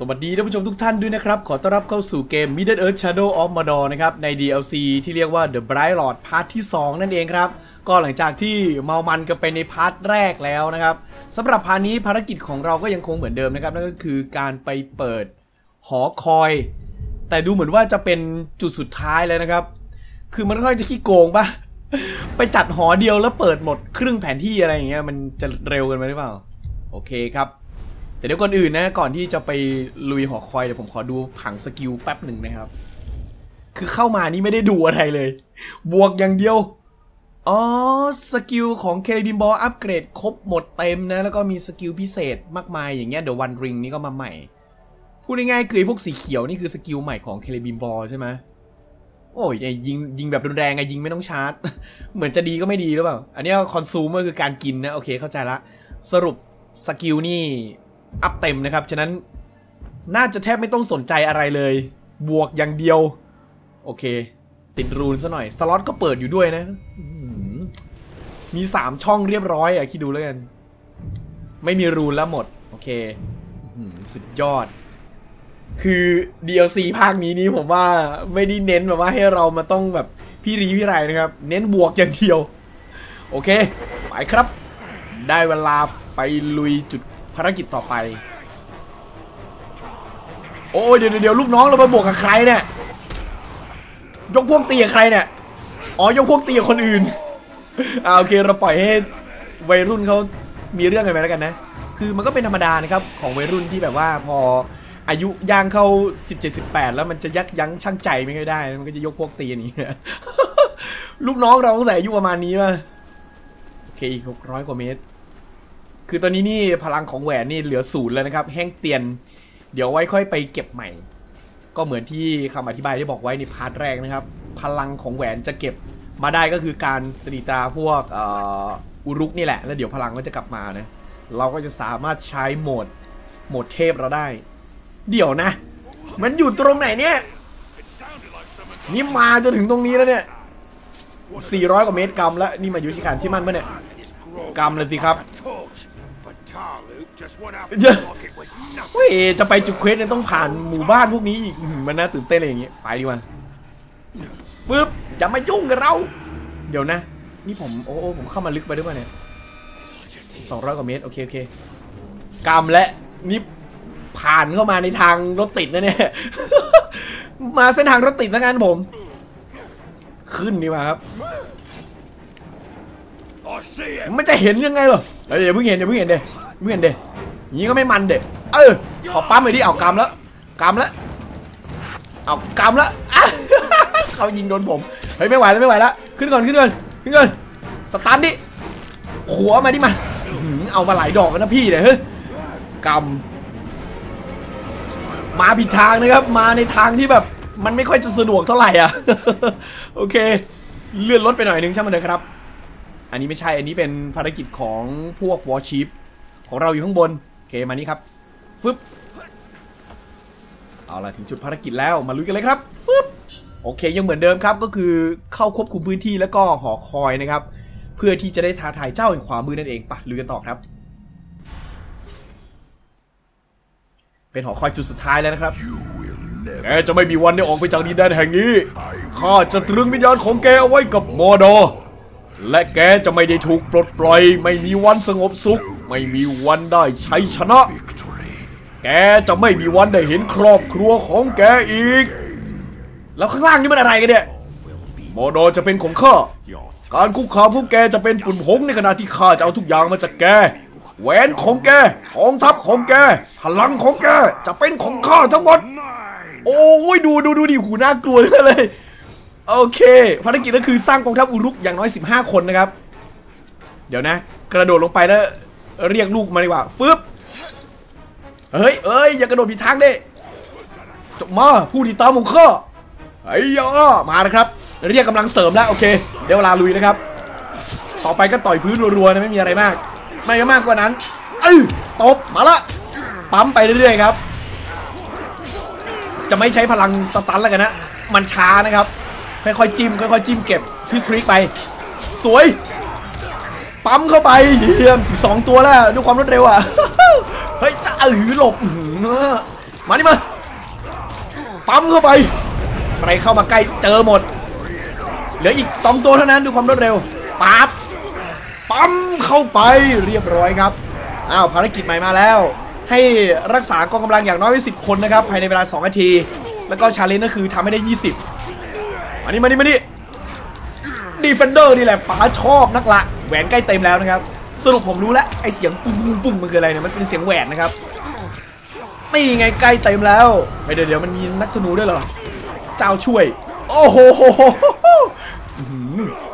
สวัสดีท่านผู้ชมทุกท่านด้วยนะครับ ขอต้อนรับเข้าสู่เกม Middle Earth Shadow of Mordor นะครับ ใน DLC ที่เรียกว่า The Bright Lord พาร์ทที่ 2 นั่นเองครับ ก็หลังจากที่เมามันกันไปในพาร์ทแรกแล้วนะครับสำหรับพาร์ทนี้ภารกิจของเราก็ยังคงเหมือนเดิมนะครับ นั่นก็คือการไปเปิดหอคอย แต่ดูเหมือนว่าจะเป็นจุดสุดท้ายแล้วนะครับ คือมันค่อยจะขี้โกงปะไปจัดหอเดียวแล้วเปิดหมดครึ่งแผนที่อะไรอย่างเงี้ยมันจะเร็วกันไปหรือเปล่า โอเคครับ แต่เดี๋ยวก่อนอื่นนะก่อนที่จะไปลุยหอคอยเดี๋ยวผมขอดูผังสกิลแป๊บหนึ่งนะครับ คือเข้ามานี่ไม่ได้ดูอะไรเลย บวกอย่างเดียว อ๋อสกิลของเคลบินบอลอัปเกรดครบหมดเต็มนะ แล้วก็มีสกิลพิเศษมากมายอย่างเงี้ยเดี๋ยววันริงนี่ก็มาใหม่ พูดง่ายๆคือไอ้พวกสีเขียวนี่คือสกิลใหม่ของเคลบินบอลใช่ไหมโอ้ยยิงยิงแบบรุนแรงไงยิงไม่ต้องชาร์จ เหมือนจะดีก็ไม่ดีหรือเปล่า อันนี้คอนซูมก็คือการกินนะ โอเคเข้าใจละ สรุปสกิลนี่ อัพเต็มนะครับ ฉะนั้นน่าจะแทบไม่ต้องสนใจอะไรเลย บวกอย่างเดียว โอเค ติดรูนซะหน่อย สล็อตก็เปิดอยู่ด้วยนะอื้อหือมี 3 ช่องเรียบร้อยอะคิดดูแล้วกัน ไม่มีรูนแล้วหมด โอเคสุดยอด คือ DLC ภาคนี้นี้ผมว่าไม่ได้เน้นแบบว่าให้เรามาต้องแบบพี่รีพี่ไรนะครับ เน้นบวกอย่างเดียว โอเค ไปครับ ได้เวลาไปลุยจุด ภารกิจต่อไป โอ้ยเดี๋ยวเดี๋ยวลูกน้องเรามาบวกกับใครเนี่ยยกพวกตีกับใครเนี่ยอ๋อยกพวกตีกับคนอื่นอ่าโอเคเราปล่อยให้วัยรุ่นเขามีเรื่องกันไปแล้วกันนะ คือมันก็เป็นธรรมดานะครับของวัยรุ่นที่แบบว่าพออายุย่างเข้า 17 18 แล้วมันจะยักยั้งชั่งใจไม่ค่อยได้ มันก็จะยกพวกตีอย่างนี้ลูกน้องเราต้องใส่อายุประมาณนี้ป่ะโอเคอีก600 กว่าเมตร คือตอนนี้นี่พลังของแหวนนี่เหลือศูนย์แล้วนะครับ แห้งเตียน เดี๋ยวไว้ค่อยไปเก็บใหม่ ก็เหมือนที่คำอธิบายที่บอกไว้ในพาร์ทแรกนะครับ พลังของแหวนจะเก็บมาได้ก็คือการตรีตราพวกอ,อุรุกนี่แหละ แล้วเดี๋ยวพลังก็จะกลับมานะ เราก็จะสามารถใช้โหมด โหมดเทพเราได้ เดี๋ยวนะ มันอยู่ตรงไหนเนี่ย นี่มาจนถึงตรงนี้แล้วเนี่ย 400 กว่าเมตรกรัมแล้ว นี่มาอยู่ที่การที่มั่นปะเนี่ยกรัมเลยสิครับ เยอะเฮ้ยจะไปจุดเควสเนี่ยต้องผ่านหมู่บ้านพวกนี้อีกอื้อหือมันน่าตื่นเต้นเลยอย่างเงี้ยไปดีกว่าฟึบอย่ามายุ่งกับเรา เดี๋ยวนะ นี่ผมโอ้โอ้ผมเข้ามาลึกไปด้วยป่ะเนี่ยสองร้อยกว่าเมตร โอเคโอเคกำและนี่ผ่านเข้ามาในทางรถติดนะเนี่ย มาเส้นทางรถติดแล้วกันผม ขึ้นดีกว่าครับ มันจะเห็นยังไงเหรอเดี๋ยวเพิ่งเห็นเดี๋ยวเพิ่งเห็นเดี๋ยว เพิ่งเห็นเดี๋ยวอย่างนี้ก็ไม่มันเด็เออขอปั๊มไปที่เอากำแล้วกำแล้วเอากำแล้วเขายิงโดนผมเฮ้ยไม่ไหวแล้วไม่ไหวแล้วขึ้นก่อนขึ้นก่อนขึ้นก่อนสตาร์ทดิขัวมาดิมาเอามาหลายดอกแล้วนะพี่เนี่ยเฮ้ยกำมาผิดทางนะครับ มาในทางที่แบบมันไม่ค่อยจะสะดวกเท่าไหร่อะโอเค เลื่อนรถไปหน่อยนึงช่างมันเถอะครับ อันนี้ไม่ใช่อันนี้เป็นภารกิจของพวกวอชิป ของเราอยู่ข้างบนโอเคมานี่ครับฟึบเอาล่ะถึงจุดภารกิจแล้วมาลุยกันเลยครับฟึบโอเคยังเหมือนเดิมครับก็คือเข้าควบคุมพื้นที่แล้วก็หอคอยนะครับ เพื่อที่จะได้ท้าทายเจ้าแห่งขวามือนั่นเองปะลุยกันต่อครับ เป็นหอคอยจุดสุดท้ายแล้วนะครับแกจะไม่มีวันได้ออกไปจากดินแดนแห่งนี้ข้าจะตรึงวิญญาณของแกเอาไว้กับมอดอ และแกจะไม่ได้ถูกปลดปล่อย ไม่มีวันสงบสุข ไม่มีวันได้ใชัยชนะ แกจะไม่มีวันได้เห็นครอบครัวของแกอีก แล้วข้างล่างนี่มันอะไรกันเนี่ยมอดอร์จะเป็นของข้าการคุกคามพวกแกจะเป็นฝุ่นผงในขณะที่ข้าจะเอาทุกอย่างมาจากแกแหวนของแกกองทัพของแกพลังของแกจะเป็นของข้าทั้งหมด โอ้ยดูดูดูดิหูน่ากลัวเลย โอเคภารกิจก็คือสร้างกองทัพอุรุกอย่างน้อย 15 คนนะครับ เดี๋ยวนะ กระโดดลงไปแล้ว เรียกลูกมาดีกว่าฟึบเฮ้ยเอ้ยอย่ากระโดดผิดทางดิจบมาผู้ที่ตามของข้าไอ้ยามานะครับ เรียกกำลังเสริมแล้วโอเค เดี๋ยวเวลาลุยนะครับ ต่อไปก็ต่อยพื้นรัวๆนะไม่มีอะไรมาก ไม่มากกว่านั้นเอ้ยตบมาละปั๊มไปเรื่อยๆครับ จะไม่ใช้พลังสตันแล้วกันนะ มันช้านะครับ ค่อยๆจิ้มค่อยๆจิ้มเก็บพิสทริกไป สวย ปั๊มเข้าไปเยี่ยม 12 ตัวแล้วด้วยความรวดเร็วอะ เฮ้ยจะเออหลบอื้อหือมานี่มา ปั๊มเข้าไป ใครเข้ามาใกล้เจอหมด เหลืออีก 2 ตัวเท่านั้นดูความรวดเร็วปั๊บปั๊มเข้าไปเรียบร้อยครับ อ้าวภารกิจใหม่มาแล้ว ให้รักษากองกำลังอย่างน้อยไว้10 คนนะครับ ภายในเวลา 2 นาที แล้วก็ชาเลนจ์ก็คือทำให้ได้ 20 มานี่มานี่มานี่ดีเฟนเดอร์นี่แหละป๋าชอบนักละแหวนใกล้เต็มแล้วนะครับ สรุปผมรู้แล้วไอเสียงปุ้งปุ้งปุ้งมันคืออะไรเนี่ยมันเป็นเสียงแหวนนะครับนี่ไงใกล้เต็มแล้วไม่เดี๋ยวเดี๋ยวมันมีนักธนูด้วยเหรอเจ้าช่วย โอ้โห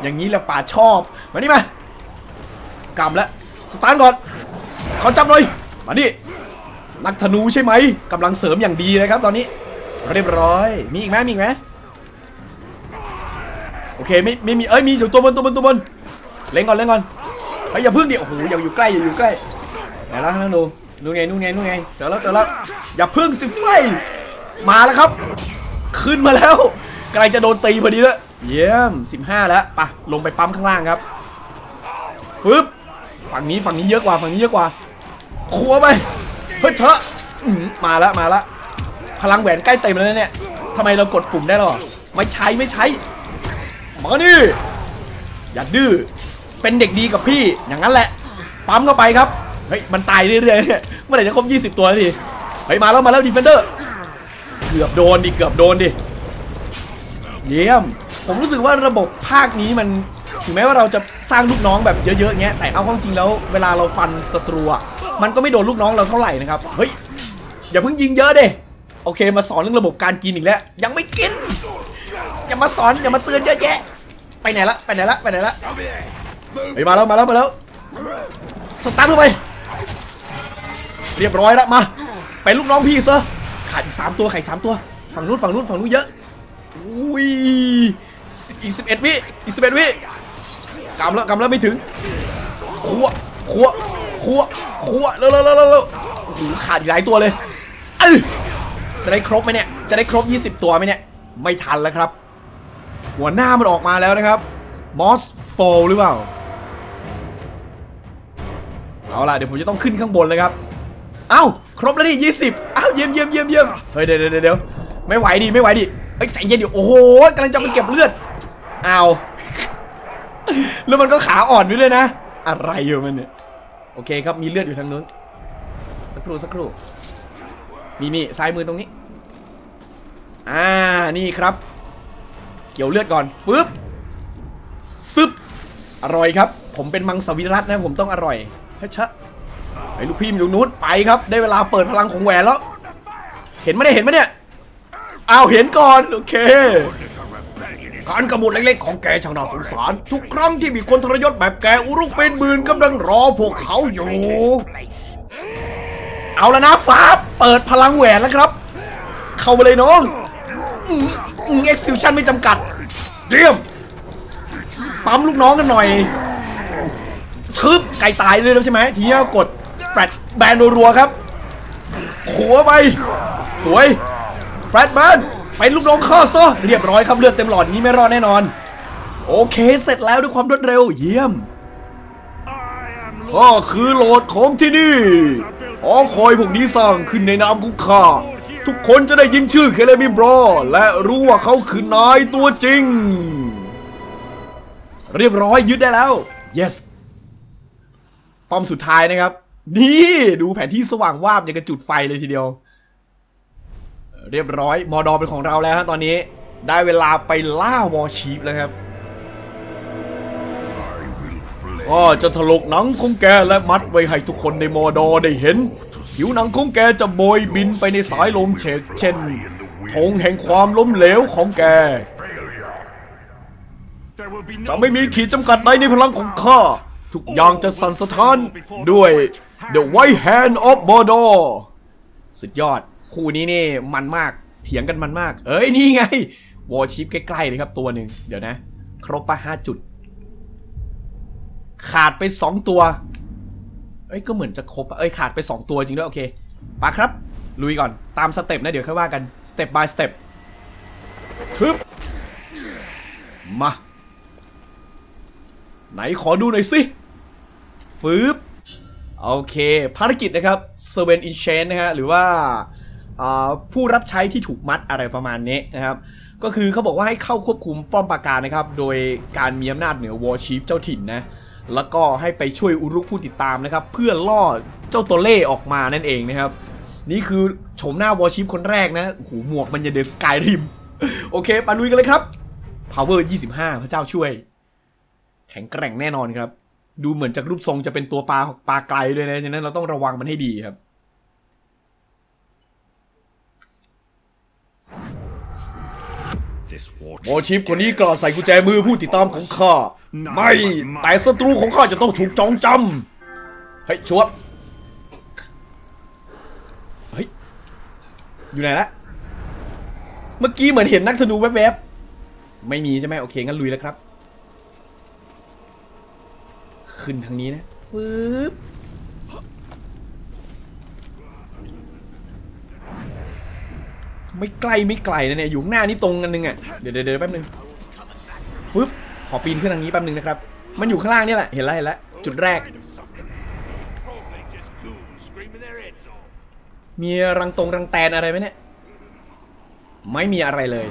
อย่างนี้แหละป๋าชอบมานี่มากำแล้วสตาร์ทก่อนขอจับหน่อยมาดินักธนูใช่ไหมกำลังเสริมอย่างดีนะครับตอนนี้เรียบร้อย มีอีกไหมมีอีกไหม เคไม่ไม่มีเอ้ยมีอยู่ตัวบนตัวบนตัวบนเล่นก่อนเล่นก่อนเฮ้ยอย่าพึ่งดิโอ้โหอย่าอยู่ใกล้อย่าอยู่ใกล้ไหนแล้วท่านดูนู่นไงนู่นไงนู่นไงเจอแล้วเจอแล้วอย่าพึ่งสิไฟมาแล้วครับ ขึ้นมาแล้วกลจะโดนตีพอดีแล้วเยี่ยม 15 แล้วปะลงไปปั๊มข้างล่างครับปึ๊บฝั่งนี้ฝั่งนี้เยอะกว่าฝั่งนี้เยอะกว่าขัวไปเฮ้ยเถอะมาแล้วมาแล้วพลังแหวนใกล้เต็มแล้วเนี่ยทำไมเรากดปุ่มได้หรอไม่ใช้ไม่ใช้ มานี่อย่าดื้อเป็นเด็กดีกับพี่อย่างนั้นแหละปั๊มเข้าไปครับเฮ้ยมันตายเรื่อยๆเนี่ยเมื่อไหร่จะครบ20 ตัวทีเฮ้ยมาแล้วมาแล้วดีเฟนเดอร์เกือบโดนดิเกือบโดนดิเยี่ยม ผมรู้สึกว่าระบบภาคนี้มันถึงแม้ว่าเราจะสร้างลูกน้องแบบเยอะๆเงี้ยแต่เอาเข้าจริงแล้วเวลาเราฟันศัตรูมันก็ไม่โดนลูกน้องเราเท่าไหร่นะครับเฮ้ยอย่าเพิ่งยิงเยอะเดิโอเคมาสอนเรื่องระบบการกินอีกแล้ว ยังไม่กิน อย่ามาสอนอย่ามาเตือนเยอะแยะ ไปไหนละไปไหนละไปไหนละเฮ้ยมาแล้วมาแล้วมาแล้วสตาร์ทเข้าไป เรียบร้อยแล้วมาไปลูกน้องพี่ซะขาดอีกสามตัวขาดอีกสามตัว ฝั่งนู้นฝั่งนู้นฝั่งนู้นเยอะอุ้ยอีกสิบเอ็ดวิอีกสิบเอ็ดวิกำแล้วกำแล้วไม่ถึงขัวขัวขัวขัวเร็วเร็วเร็วเร็วโอ้โหขาดอีกหลายตัวเลยเออจะได้ครบไหมเนี่ยจะได้ครบ 20 ตัวไหมเนี่ยไม่ทันแล้วครับ หัวหน้ามันออกมาแล้วนะครับบอสโฟหรือเปล่า เอาล่ะเดี๋ยวผมจะต้องขึ้นข้างบนเลยครับ เอ้า ครบแล้วดิยี่สิบเอ้าเยี่ยมเยี่ยมเยี่ยมเยี่ยมเฮ้ยเดี๋ยวเดี๋ยวเดี๋ยวไม่ไหวดิไม่ไหวดิเฮ้ยใจเย็นดิโอ้โหกำลังจะไปเก็บเลือดเอาแล้วมันก็ขาอ่อนไปเลยนะ อะไรอยู่มันเนี่ยโอเคครับมีเลือดอยู่ทางนู้นสักครู่สักครู่นี่นี่ซ้ายมือตรงนี้ อ่านี่ครับ เกี่ยวเลือดก่อนปึ๊บซึบอร่อยครับ ผมเป็นมังสวิรัตนะผมต้องอร่อยเฮ้ยชะไอ้ลูกพี่มันอยู่นู้นไปครับ ได้เวลาเปิดพลังของแหวนแล้ว เห็นไหมเนี่ยเห็นไหมเนี่ยอ้าวเห็นก่อนโอเคการกระบฏเล็กๆของแกช่างน่าสงสาร ทุกครั้งที่มีคนทรยศแบบแกอุรุกเป็นหมื่นกำลังรอพวกเขาอยู่ เอาแล้วนะฟ้าเปิดพลังแหวนแล้วครับ เข้ามาเลยน้อง เอ็กซิลชันไม่จำกัดเรียมปั๊มลูกน้องกันหน่อยชึบไก่ตายเลยแล้วใช่ไหมทีนี้กดแฟลตแบนรัวๆครับขัวไป สวยแฟลตแบนเป็นลูกน้องข้าซะเรียบร้อยครับเลือดเต็มหลอดนี้ไม่รอดแน่นอน โอเคเสร็จแล้วด้วยความรวดเร็วเยี่ยมข้าคือโหลดของที่นี่หอคอยพวกนี้สร้างขึ้นในนามของข้า ทุกคนจะได้ยินชื่อเคเลมิบรอ และรู้ว่าเขาคือนายตัวจริง เรียบร้อยยึดได้แล้ว yes ป้อมสุดท้ายนะครับ นี่ดูแผนที่สว่างวาบอย่างกระจุดไฟเลยทีเดียว เรียบร้อยมอดอเป็นของเราแล้วฮะตอนนี้ได้เวลาไปล่าวอชีฟแล้วครับข้าจะถลกหนังของแกและมัดไว้ให้ทุกคนในมอดอได้เห็น ผิวหนังของแกจะโบยบินไปในสายลมเฉกเช่นธงแห่งความล้มเหลวของแก จะไม่มีขีดจำกัดใดในพลังของข้า ทุกอย่างจะสั่นสะท้านด้วย The White Hand of Mordor สุดยอด คู่นี้นี่มันมากเถียงกันมันมาก เอ้ย นี่ไง วอชิปใกล้ๆเลยครับตัวหนึ่ง เดี๋ยวนะ ครบปะห้าจุด ขาดไป2ตัว อ้ยก็เหมือนจะครบอะเอ้ยขาดไป 2 ตัวจริงด้วยโอเคปะครับ ลุยก่อนตามสเต็ปนะเดี๋ยวค่อยว่ากันสเต็ป by สเต็ปทึบมา ไหนขอดูหน่อยสิฟืบโอเค ภารกิจนะครับ s e r v e n in Chain นะฮะหรือว่าอ่าผู้รับใช้ที่ถูกมัดอะไรประมาณนี้นะครับ ก็คือเขาบอกว่าให้เข้าควบคุมป้อมปราการนะครับ โดยการมีอำนาจเหนือวอร์ชีฟเจ้าถิ่นนะ แล้วก็ให้ไปช่วยอุรุกผู้ติดตามนะครับ เพื่อล่อเจ้าตัวเล่ออกมานั่นเองนะครับ นี่คือโฉมหน้าวอร์ชิปคนแรกนะโอ้โหหมวกมันจะเดินสกายริม โอเคปาลุยกันเลยครับ Power 25 พระเจ้าช่วย แข็งแกร่งแน่นอนครับ ดูเหมือนจากรูปทรงจะเป็นตัวปลาปลาไกลด้วยนะฉะนั้นเราต้องระวังมันให้ดีครับ This war วอร์ชิปคนนี้ก็ใส่กุญแจมือผู้ติดตามของข้า ไม่แต่ศัตรูของข้าจะต้องถูกจองจำเฮ้ยชวบเฮ้ยอยู่ไหนละเมื่อกี้เหมือนเห็นนักธนูแวบๆไม่มีใช่ไหมโอเคงั้นลุยแล้วครับ ขึ้นทางนี้นะฟืบไม่ใกล้ไม่ไกลนะเนี่ยอยู่ข้างหน้านี่ตรงกันนึงอะเดี๋ยวเดี๋ยวแป๊บนึงฟึบ อปีนขึ้นทางนี้แป๊บนึงนะครับ มันอยู่ข้างล่างนี่แหละ เห็นแล้วเห็นแล้วจุดแรก มีรังตรงรังแตนอะไรไหมเนี่ย ไม่มีอะไรเลย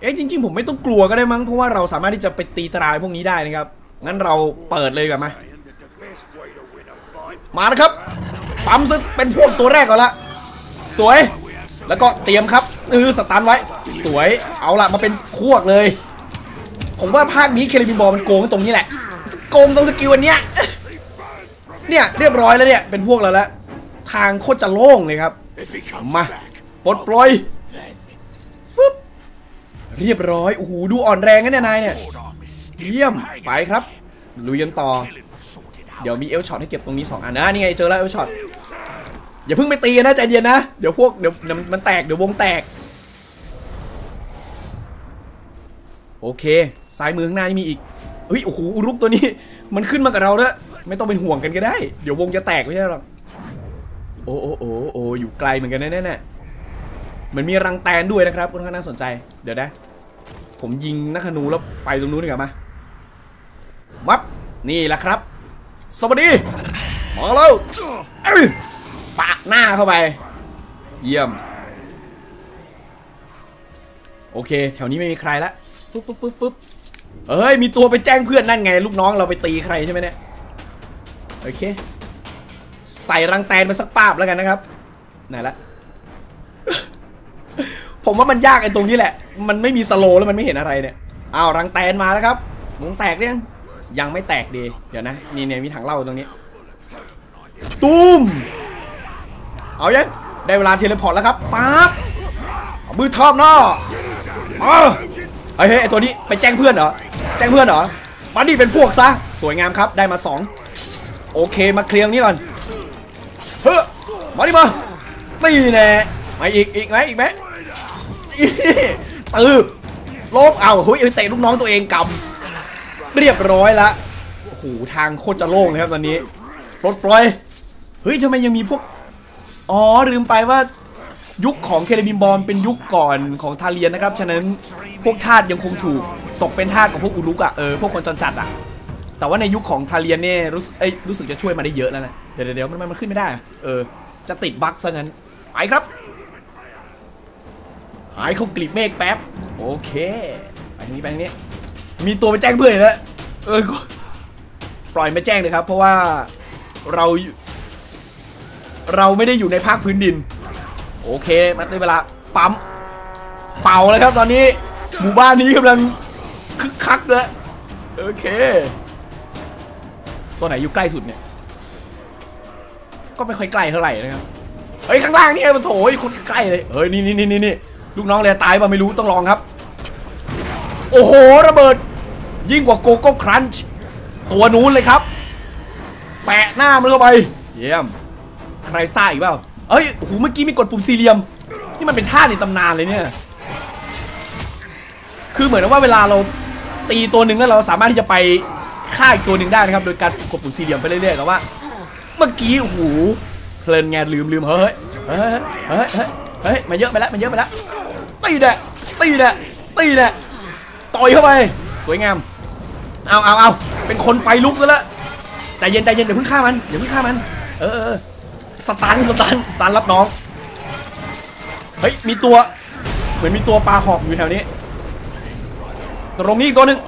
เอ๊ะจริง ๆ ผมไม่ต้องกลัวก็ได้มั้ง เพราะว่าเราสามารถที่จะไปตีตรายพวกนี้ได้นะครับ งั้นเราเปิดเลยกันมา มาแล้วครับ ปั๊มซึเป็นพวกตัวแรกก่อนละ สวย แล้วก็เตรียมครับเออสตันไว้ สวย เอาละมาเป็นพวกเลย ผมว่าภาคนี้เคลบินบอลมันโกงตรงนี้แหละ โกงตรงสกิลอันเนี้ย เนี่ยเรียบร้อยแล้วเนี่ย เป็นพวกเราแล้ว ทางโคตรจะโล่งเลยครับ If he comes มา back, ปลดปล่อยฟึบเรียบร้อย โอ้โห ดูอ่อนแรงนะเนี่ยนายเนี่ย Lord Army stiff เยี่ยม hanging ไปครับ ลุยกันต่อ till it was sorted out. เดี๋ยวมีเอลช็อตให้เก็บตรงนี้ 2 อันนะ นี่ไงเจอแล้วเอลช็อต อย่าเพิ่งไปตีกันนะใจเย็นนะ เดี๋ยวพวกเดี๋ยวเดี๋ยวมันแตก เดี๋ยววงแตก โอเคซ้ายมือข้างหน้านี่มีอีกเฮ้ยโอ้โหอุรุกตัวนี้ มันขึ้นมากับเราแล้วไม่ต้องเป็นห่วงกันก็ได้ เดี๋ยววงจะแตกไม่ใช่หรอกโอ้โอ้โอ้โอ้อยู่ไกลเหมือนกันแนะเนี่ยเหมือนมีรังแตนด้วยนะครับค่อนข้างน่าสนใจ เดี๋ยวนะ ผมยิงนักธนูแล้วไปตรงนู้นดีกว่ามามับนี่แหละครับ สวัสดีมาแล้วปะหน้าเข้าไป เยี่ยม โอเค แถวนี้ไม่มีใครละ ฟึบฟึบฟึบฟึบเอ้ยมีตัวไปแจ้งเพื่อนนั่นไง ลูกน้องเราไปตีใครใช่ไหมเนี่ยโอเค ใส่รังแตนไปสักป้าบแล้วกันนะครับไหนละผมว่ามันยากไอ้ตรงนี้แหละ มันไม่มีสโลแล้วมันไม่เห็นอะไรเนี่ยอ้าวรังแตนมาแล้วครับวงแตกยังยังไม่แตกดี เดี๋ยวนะ นี่เนี่ยมีถังเหล้าตรงนี้ ตูมเอายังได้เวลาเทเลพอร์ตแล้วครับปั๊บมือทอบหน้ามาเฮ้ย เฮ้ยไอตัวนี้ไปแจ้งเพื่อนเหรอ แจ้งเพื่อนเหรอมาดิเป็นพวกซะ สวยงามครับ ได้มาสองโอเค มาเคลียร์ตรงนี้ก่อน เฮ้ยมาดิมาตีแน่มาอีก อีกไหมอีกไหมอีตืบลบเอาเฮ้ยเตะลูกน้องตัวเองกำเรียบร้อยละโอ้โหทางโคตรจะโล่งนะครับตอนนี้ปลดปล่อย เฮ้ยทำไมยังมีพวก อ๋อลืมไปว่า ยุคของเคเลบินบอลเป็นยุคก่อนของทาเลียนนะครับ ฉะนั้นพวกทาสยังคงถูกตกเป็นทาสของพวกอุรุกอะเออ พวกคนจรจัดอะแต่ว่าในยุคของทาเลียนเนี่ยรู้สึกเอ้ยรู้สึกจะช่วยมาได้เยอะแล้วนะ เดี๋ยวเดี๋ยวมันมันขึ้นไม่ได้ เออ จะติดบั๊กซะงั้น ไปครับ หายเข้ากลีบเมฆแป๊บ โอเค ไปทางนี้ไปทางนี้ มีตัวไปแจ้งเพื่อนแล้ว เออ ปล่อยไม่แจ้งเลยครับ เพราะว่าเรา เราไม่ได้อยู่ในภาคพื้นดิน โอเคมาได้เวลาปั๊มเป่าเลยครับตอนนี้หมู่บ้านนี้กำลังคึกคักเลยโอเค ตัวไหนอยู่ใกล้สุดเนี่ย ก็ไม่ค่อยใกล้เท่าไหร่นะครับเฮ้ยข้างล่างนี่มันโถยคนใกล้เลยเฮ้ยนี่นี่นี่นี่ลูกน้องเลยตายป่ะไม่รู้ต้องลองครับ โอ้โหระเบิด ยิ่งกว่าโกโก้ครันช์ตัวนู้นเลยครับ แปะหน้ามันเข้าไป เยี่ยม ใครซ่าอีกเปล่า เอ้ยโอ้โหเมื่อกี้มีกดปุ่มสี่เหลี่ยม นี่มันเป็นท่าในตำนานเลยเนี่ย คือเหมือนว่าเวลาเราตีตัวหนึ่งแล้วเราสามารถที่จะไปฆ่าอีกตัวหนึ่งได้นะครับ โดยการกดปุ่มสี่เหลี่ยมไปเรื่อยๆแต่ว่า เมื่อกี้โอ้โหเพลินไงลืมลืมเฮ้ยเฮ้ยเฮ้ยเฮ้ยมาเยอะไปแล้วมาเยอะไปแล้วตีแดะตีแดะตีแดะต่อยเข้าไป สวยงามเอาเอาเอาเป็นคนไฟลุกแล้วละใจเย็นใจเย็นเดี๋ยวเพิ่งฆ่ามันเดี๋ยวเพิ่งฆ่ามัน เออ สตันสตันสตันรับน้อง เฮ้ย มีตัว เหมือนมีตัวปลาหอกอยู่แถวนี้ ตรงนี้อีกตัวหนึ่ง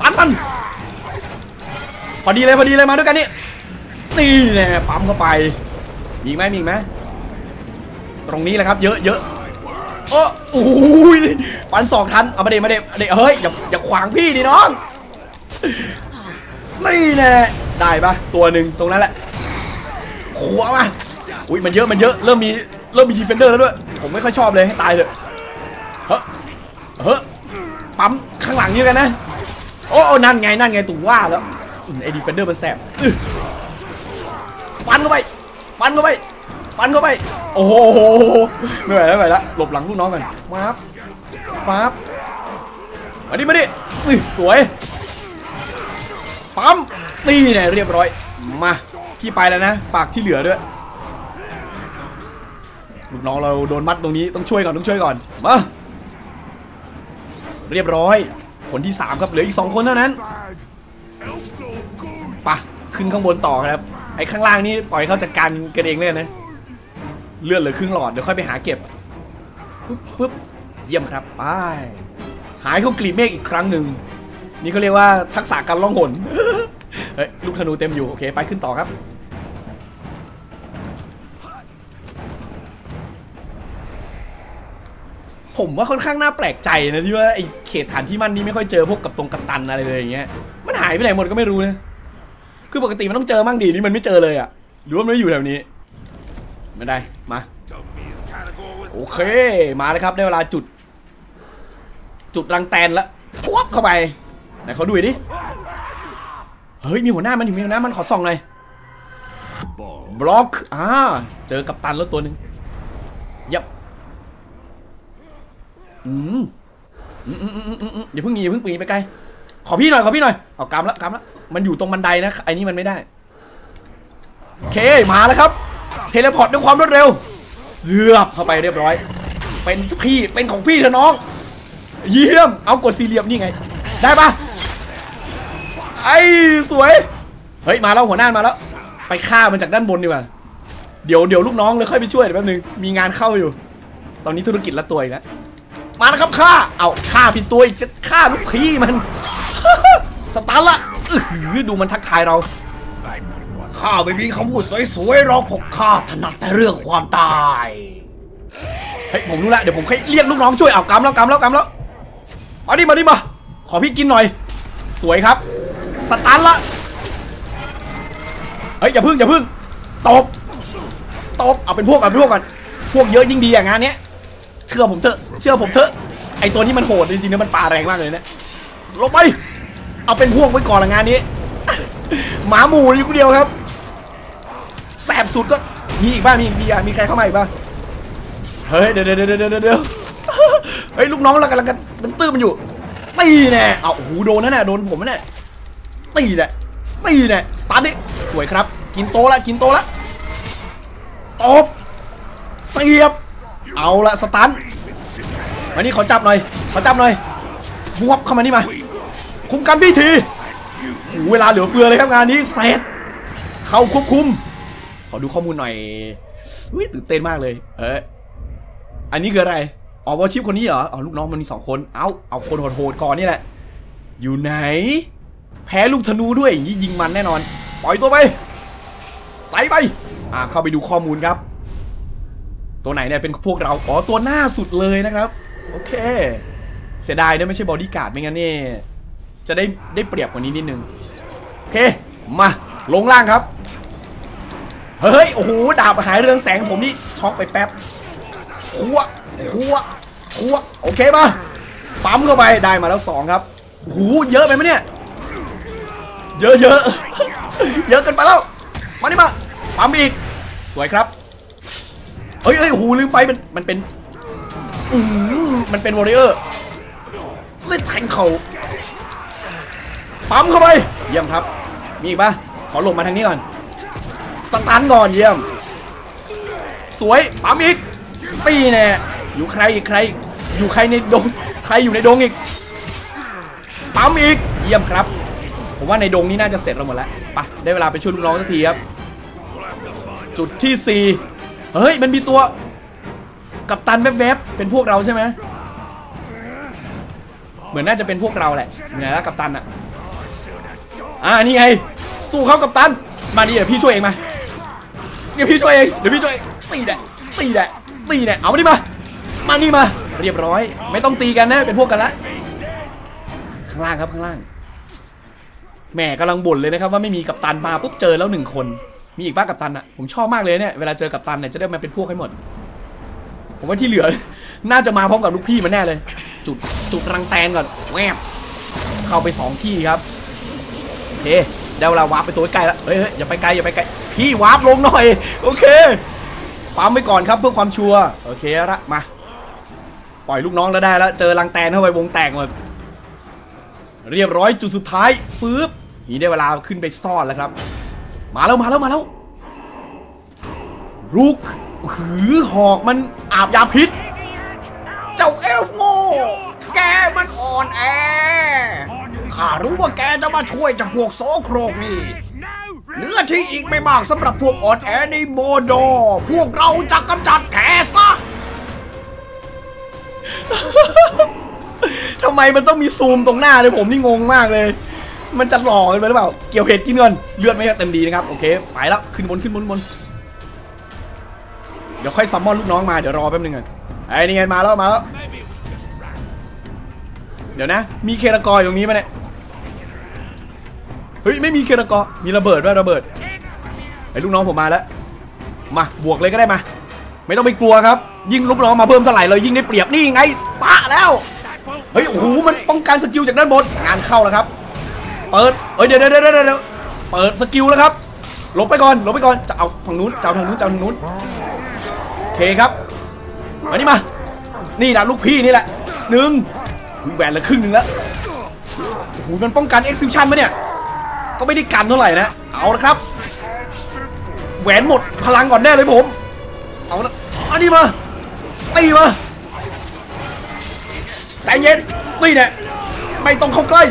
ปันมันพอดีเลยพอดีเลยมาด้วยกันนี่นี่แน่ปั๊มเข้าไป มีไหมมีไหมตรงนี้แหละครับ เยอะเยอะโอ้โอ้ยปันสองทันเอามาเดมาเดมเดเฮ้ยอย่าอย่าขวางพี่ดิน้องนี่แน่ได้ปะตัวหนึ่งตรงนั้นแหละขัวมา อุ้ยมันเยอะมันเยอะเริ่มมีเริ่มมีดีเฟนเดอร์แล้วด้วย ผมไม่ค่อยชอบเลยให้ตายเถอะเฮ้ยเฮ้ยปั๊มข้างหลังนี่กันนะโอ้โอ้นั่นไงนั่นไงตู่ว่าแล้วอืมไอ้ดีเฟนเดอร์มันแสบอื้อฟันเข้าไปฟันเข้าไปฟันเข้าไปโอ้โหไม่ไหวแล้วไม่ไหวแล้วหลบหลังลูกน้องกันมาบฟ้าบมาดิมาดิอุ้ยสวยปั๊มนี่เนี่ยเรียบร้อยมาพี่ไปแล้วนะ ฝากที่เหลือด้วย ลูกน้องเราโดนมัดตรงนี้ต้องช่วยก่อนต้องช่วยก่อนมาเรียบร้อย คนที่ 3 ครับเหลืออีก 2 คนเท่านั้นปะขึ้นข้างบนต่อครับ ไอ้ข้างล่างนี่ปล่อยเขาจัดการกันเองเลยนะ เลือดเหลือครึ่งหลอดเดี๋ยวค่อยไปหาเก็บปึ๊บปึ๊บเยี่ยมครับไปหายเข้ากลีบเมฆอีกครั้งหนึ่งนี่เขาเรียกว่าทักษะการล่องหนเฮ้ยลูกธนูเต็มอยู่โอเคไปขึ้นต่อครับ ผมว่าค่อนข้างน่าแปลกใจนะที่ว่าไอ้เขตฐานที่มันนี่ไม่ค่อยเจอพวกกับตรงกัปตันอะไรเลยอย่างเงี้ย มันหายไปไหนหมดก็ไม่รู้นะ คือปกติมันต้องเจอมั่งดีนี่มันไม่เจอเลยอะหรือว่ามันไม่อยู่แถวนี้ ไม่ได้ มา Told me his category was โอเค มาเลยครับได้เวลาจุด จุดรังแตนแล้วพวบเข้าไป ไหนเขาดูดิ เฮ้ยมีหัวหน้ามันอยู่มีหัวหน้ามันขอส่องหน่อย บล็อก อ่า เจอกับตันแล้วตัวหนึ่งยับ อืมอย่าเพิ่งหนีอย่าเพิ่งปีนไปไกล ขอพี่หน่อยขอพี่หน่อย เอากำละกำละ มันอยู่ตรงบันไดนะไอ้นี่มันไม่ได้ โอเคมาแล้วครับ เทเลพอร์ตด้วยความรวดเร็วเสือบเข้าไปเรียบร้อย เป็นพี่เป็นของพี่เถอะน้อง เยี่ยม เอากดสี่เหลี่ยมนี่ไง ได้ปะไอ้สวย เฮ้ยมาแล้วหัวหน้ามาแล้ว ไปฆ่ามันจากด้านบนดีกว่า เดี๋ยวเดี๋ยวลูกน้องเลยค่อยไปช่วยเดี๋ยวแป๊บนึง มีงานเข้าอยู่ ตอนนี้ธุรกิจละตัวอีกแล้ว มาแล้วครับฆ่าเอาฆ่าผิดตัวอีกจะฆ่าลูกพี่มัน สตาร์ละอออดูมันทักทายเราข้าไม่มีคำพูดสวยๆหรอกพกข้าถนัดแต่เรื่องความตายเฮ้ยผมรู้แล้วเดี๋ยวผมค่อยเรียกลูกน้องช่วยเอากำแล้วกำแล้วกำแล้วมาดิมาดิมาขอพี่กินหน่อย สวยครับ สตาร์ละเฮ้ยอย่าพึ่งอย่าพึ่งตบตบเอาเป็นพวกเอาเป็นพวกก่อนพวกเยอะยิ่งดีอย่างงานเนี้ย เชื่อผมเถอะเชื่อผมเถอะไอตัวนี้มันโหดจริงๆนะมันปาแรงมากเลยเนะลงไป เอาเป็นพวกไว้ก่อนละงานนี้หมาหมูอยู่คนเดียวครับแสบสุดก็มีอีกบ้างมีมีอะมีใครเข้ามาอีกบ้างเฮ้ยเดี๋ยวเดี๋ยวเดี๋ยวเดี๋ยวเดี๋ยวเฮ้ยลูกน้องเรากำลังกันมันตื้อมันอยู่ตีแน่เอาโอ้โดนนั่นแน่ะโดนผมนั่นแน่ตีแน่ตีแน่สตาร์ทดิสวยครับ กินโตละกินโตละตบเสียบ เอาละสตันมานี่ขอจับหน่อย ขอจับหน่อยบวบเข้ามานี่มา คุมกันพี่ทีเวลาเหลือเฟือเลยครับงานนี้เสร็จเข้าควบคุม ขอดูข้อมูลหน่อยอุ้ยตื่นเต้นมากเลย เอออันนี้คืออะไรอ๋อวอชิปคนนี้เหรออ๋อลูกน้องมันมีสองคน เอาเอาคนโหดๆก่อนนี่แหละ อยู่ไหน แพ้ลูกธนูด้วยอย่างนี้ยิงมันแน่นอน ปล่อยตัวไป ใส่ไป อ่าเข้าไปดูข้อมูลครับ ตัวไหนเนี่ยเป็นพวกเราอ๋อตัวหน้าสุดเลยนะครับ โอเค เสียดายเนี่ยไม่ใช่บอดี้การ์ดไม่งั้นนี่จะได้ได้เปรียบกว่านี้นิดนึง โอเค มาลงล่างครับ เฮ้ย โอ้โห ดาบหายเรืองแสงผมนี่ช็อกไปแป๊บคัวคัวคัวโอเคมาปั๊มเข้าไปได้มาแล้วสองครับโอ้โหเยอะไปไหมเนี่ย เยอะเยอะเยอะเกินไปแล้ว มานี่มาปั๊มอีก สวยครับ อ้ยเอ้ยโอ้โหลืมไปมันมันเป็นอืมมันเป็นวอริเออร์เล่นแทงเขาปั๊มเข้าไป เยี่ยมครับ มีอีกปะขอหลบมาทางนี้ก่อน สตันก่อนเยี่ยม สวย ปั๊มอีก ตีแน่อยู่ใครอีกใคร อยู่ใครในดง ใครอยู่ในดงอีก ปั๊มอีก เยี่ยมครับ ผมว่าในดงนี้น่าจะเสร็จเราหมดแล้ว ไป ได้เวลาไปช่วยลูกน้องสักทีครับ จุดที่ 4 เฮ้ย มันมีตัว กับตันแวบๆเป็นพวกเราใช่ไหมเหมือนน่าจะเป็นพวกเราแหละอยู่ไหนแล้วกับตันอะอ่านี่ไงสู้เขากับตัน มาดิเดี๋ยวพี่ช่วยเองมาเดี๋ยวพี่ช่วยเองเดี๋ยวพี่ช่วยตีแดะตีแดะตีแดะเอามาดิมามานี่มา เรียบร้อย ไม่ต้องตีกันนะเป็นพวกกันละข้างล่างครับข้างล่างแหม่กำลังบ่นเลยนะครับว่าไม่มีกัปตันมาปุ๊บเจอแล้วหนึ่งคน มีอีกบ้างกัปตันอะผมชอบมากเลยเนี่ยเวลาเจอกัปตันเนี่ยจะได้มาเป็นพวกให้หมด ผมว่าที่เหลือ น่าจะมาพร้อมกับลูกพี่มันแน่เลย จุดจุดรังแตนก่อนแวบเข้าไปสองที่ครับโอเคได้เวลาวาร์ปไปตัวใกล้แล้วเฮ้ยเฮ้ยอย่าไปไกลอย่าไปไกลพี่วาร์ปลงหน่อย โอเคปั๊มไปก่อนครับเพื่อความชัวร์โอเคละมาปล่อยลูกน้องแล้วได้แล้วเจอรังแตนเข้าไปวงแตกหมดเรียบร้อยจุดสุดท้ายฟืบนี่ได้เวลาขึ้นไปซ่อนแล้วครับ มาแล้วมาแล้วมาแล้วรุกหือหอกมันอาบยาพิษ เจ้าเอลฟ์โง่แกมันอ่อนแอข้ารู้ว่าแกจะมาช่วยจากพวกโซโครกนี่เนื้อที่อีกไม่มากสำหรับพวกอ่อนแอในโมโด พวกเราจะกำจัดแกซะทำไมมันต้องมีซูมตรงหน้าเลยผมนี่งงมากเลย มันจะหล่อกันไปหรือเปล่า เกี่ยวเห็ดกินเงินเลือดไม่เต็มดีนะครับ โอเค ไปแล้ว ขึ้นบนขึ้นบนบน เดี๋ยวค่อยซัมมอนลูกน้องมา เดี๋ยวรอแป๊บนึงก่อนไอ้นี่ไงมาแล้วมาแล้ว เดี๋ยวนะ มีเครากอยตรงนี้ไหมเนี่ย เฮ้ยไม่มีเครากอมีระเบิดด้วยระเบิด ไอ้ลูกน้องผมมาแล้ว มาบวกเลยก็ได้มา ไม่ต้องไปกลัวครับ ยิ่งลูกน้องมาเพิ่มเท่าไหร่เรายิ่งได้เปรียบนี่ไงปะแล้ว เฮ้ยโอ้โหมันป้องกันสกิลจากด้านบนงานเข้าแล้วครับ เปิดเฮ้ยเดี๋ยวเดี๋ยวเดี๋ยวเดี๋ยวเปิดสกิลแล้วครับหลบไปก่อนหลบไปก่อนจะเอาฝั่งนู้นจะเอาทางนู้นจะเอาทางนู้นโอเคครับมานี่มา นี่แหละลูกพี่นี่แหละหนึ่งอุ๊ยแหวนละครึ่งหนึ่งแล้วโอ้โหมันป้องกัน execution ปะเนี่ยก็ไม่ได้กันเท่าไหร่นะเอาละครับ แหวนหมดพลังก่อนแน่เลยผม เอาละอันนี้มาตีมาใจเย็นนี่แน่ยไม่ต้องเข้าใกล้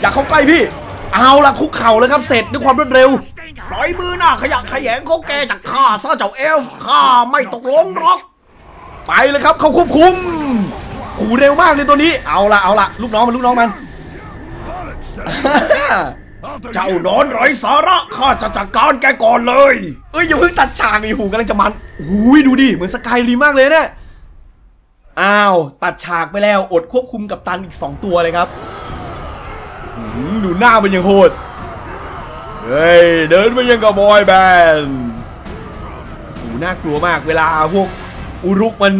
อยากเข้าใกล้พี่ เอาละคุกเข่าเลยครับเสร็จด้วยความรวดเร็วปล่อยมือหน้าขยะแขยงของแกจากข้าซะเจ้าเอลฟ์ข้าไม่ตกลงหรอก ไปเลยครับเขาควบคุมหูเร็วมากเลยตัวนี้ เอาละเอาละลูกน้องมันลูกน้องมัน เจ้านอนไร้สาระข้าจะจัดการแกก่อนเลย เอ้ยอย่าเพิ่งตัดฉากไอ้หูกำลังจะมันหูยดูดิเหมือนสกายรีมากเลยเนี่ยอ้าว ตัดฉากไปแล้วอดควบคุมกับตันอีก 2 ตัวเลยครับ ดูหน้ามันยังโหด เฮ้ย เดินมายังกับบอยแบนด์หูน่ากลัวมากเวลาพวกอุรุกมัน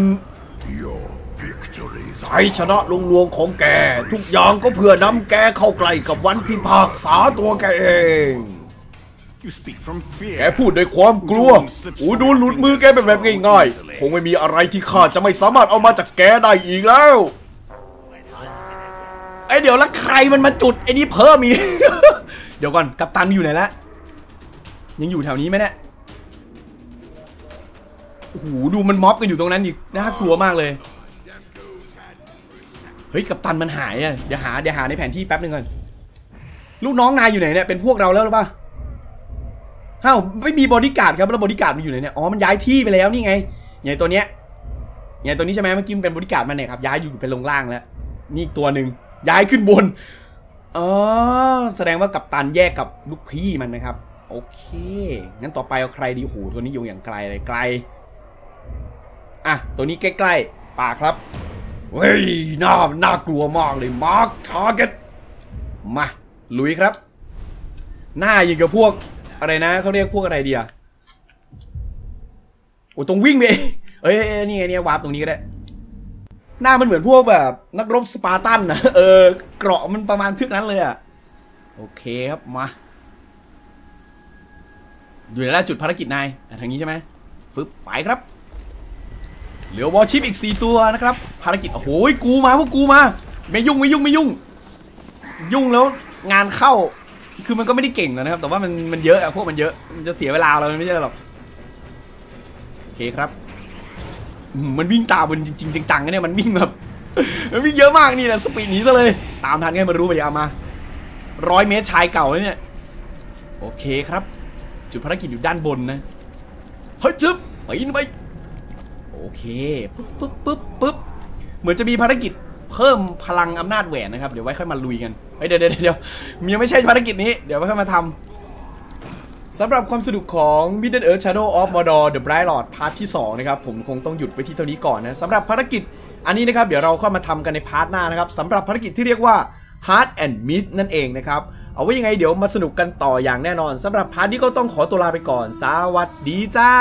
Your victories ชัยชนะลวงลวงของแก ทุกอย่างก็เพื่อนำแกเข้าใกล้กับวันพิพากษาตัวแกเอง You speak from fear. แกพูดด้วยความกลัว อูดูหลุดมือแกแบบแบบง่ายๆ คงไม่มีอะไรที่ข้าจะไม่สามารถเอามาจากแกได้อีกแล้ว ไอเดี๋ยวแล้วใครมันมาจุดไอ้นี่เพิ่มอีก เดี๋ยวก่อนกัปตันอยู่ไหนละ ยังอยู่แถวนี้ไหมเนี่ยโอ้โหดูมันม็อบกันอยู่ตรงนั้นอีกน่ากลัวมากเลย เฮ้ยกัปตันมันหายอะเดี๋ยวหาเดี๋ยวหาในแผนที่แป๊บนึงก่อน ลูกน้องนายอยู่ไหนเนี่ยเป็นพวกเราแล้วหรือเปล่าอ้าไม่มีบอดี้การ์ดครับแล้วบอดี้การ์ดมันอยู่ไหนเนี่ยอ๋อมันย้ายที่ไปแล้วนี่ไงอย่ตัวเนี้ยอย่ตัวนี้ใช่ไหมเมื่อกี้มันเป็นบอดี้การ์ดมันเนี่ยครับย้ายอยู่เป็นลงล่างแล้วนี่อีกตัวหนึ่ง ย้ายขึ้นบนอ๋อแสดงว่ากัปตันแยกกับลูกพี่มันนะครับ โอเค งั้นต่อไปเอาใครดีโหตัวนี้อยู่อย่างไกลเลยไกล อะ ตัวนี้ใกล้ๆป่าครับ เฮ้ย น่า น่ากลัวมากเลย มาร์คทาร์เก็ต มา ลุยครับ หน้าอย่างกับพวก อะไรนะ เขาเรียกพวกอะไรเดียโอ้ตรงวิ่งไปเองเอ้ยเอ้ยนี่ไงเนี่ยวาร์ปตรงนี้ก็ได้ หน้ามันเหมือนพวกแบบนักรบสปาร์ตันนะเออ เกราะมันประมาณทึกนั้นเลยอะโอเคครับมาอยู่ในแล้วจุดภารกิจนายทางนี้ใช่ไหมฟึบไปครับ เหลือวอลชิปอีก 4 ตัวนะครับ ภารกิจโอ้โหกูมาพวกกูมา ไม่ยุ่งไม่ยุ่งไม่ยุ่ง ยุ่งแล้วงานเข้า คือมันก็ไม่ได้เก่งนะครับ แต่ว่ามันมันเยอะอะพวกมันเยอะมันจะเสียเวลาเราไม่ใช่หรอกโอเคครับ มันวิ่งตามมันจริงจังๆนะเนี่ยมันวิ่งแบบมันวิ่งเยอะมากนี่นะสปีดหนีซะเลย ตามทันไงมารู้ไปเดี๋ยวเอามาร้อยเมตรชายเก่าเนี่ยโอเคครับ จุดภารกิจอยู่ด้านบนนะเฮ้ยจึ๊บไปนไปโอเคปึ๊บปึ๊บปึ๊บปึ๊บเหมือนจะมีภารกิจเพิ่มพลังอำนาจแหวนนะครับ เดี๋ยวไว้ค่อยมาลุยกันเฮ้ยเดี๋ยวเดี๋ยวเดี๋ยวยังไม่ใช่ภารกิจนี้ เดี๋ยวไว้ค่อยมาทำ สำหรับความสนุกของ Middle Earth Shadow of Mordor The Bright Lord พาร์ทที่ 2 นะครับ ผมคงต้องหยุดไว้ที่เท่านี้ก่อนนะสำหรับภารกิจอันนี้นะครับ เดี๋ยวเราค่อยมาทำกันในพาร์ทหน้านะครับสำหรับภารกิจที่เรียกว่า Heart and Meat นั่นเองนะครับ เอาไว้ยังไงเดี๋ยวมาสนุกกันต่ออย่างแน่นอนสำหรับพาร์ทนี้ก็ต้องขอตัวลาไปก่อน สวัสดีจ้า